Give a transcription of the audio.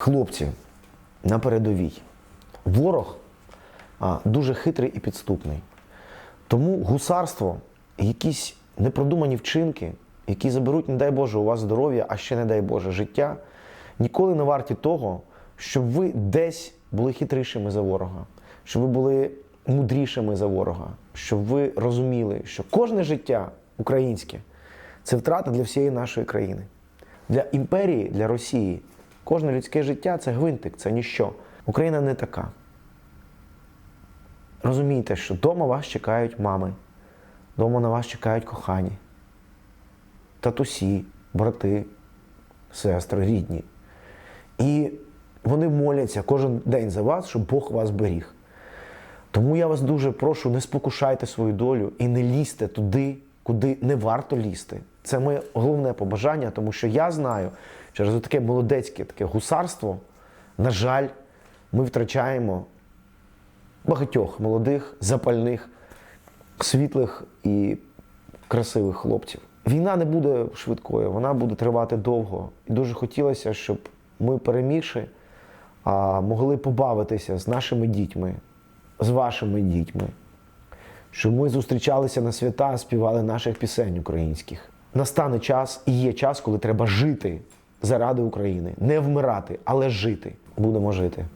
Хлопці на передовій. Ворог а, дуже хитрий і підступний. Тому гусарство, якісь непродумані вчинки, які заберуть, не дай Боже, у вас здоров'я, а ще не дай Боже, життя, ніколи не варті того, щоб ви десь були хитрішими за ворога, щоб ви були мудрішими за ворога, щоб ви розуміли, що кожне життя українське це втрата для всієї нашої країни. Для імперії, для Росії, кожне людське життя це гвинтик, це ніщо. Україна не така. Розумійте, що вдома вас чекають мами, вдома на вас чекають кохані, татусі, брати, сестри, рідні. І вони моляться кожен день за вас, щоб Бог вас беріг. Тому я вас дуже прошу, не спокушайте свою долю і не лізьте туди, куди не варто лізти. Це моє головне побажання, тому що я знаю, через таке молодецьке таке гусарство, на жаль, ми втрачаємо багатьох молодих, запальних, світлих і красивих хлопців. Війна не буде швидкою, вона буде тривати довго. І дуже хотілося, щоб ми перемігши, могли побавитися з нашими дітьми, з вашими дітьми, щоб ми зустрічалися на свята, співали наших пісень українських. Настане час і є час, коли треба жити заради України, не вмирати, але жити. Будемо жити.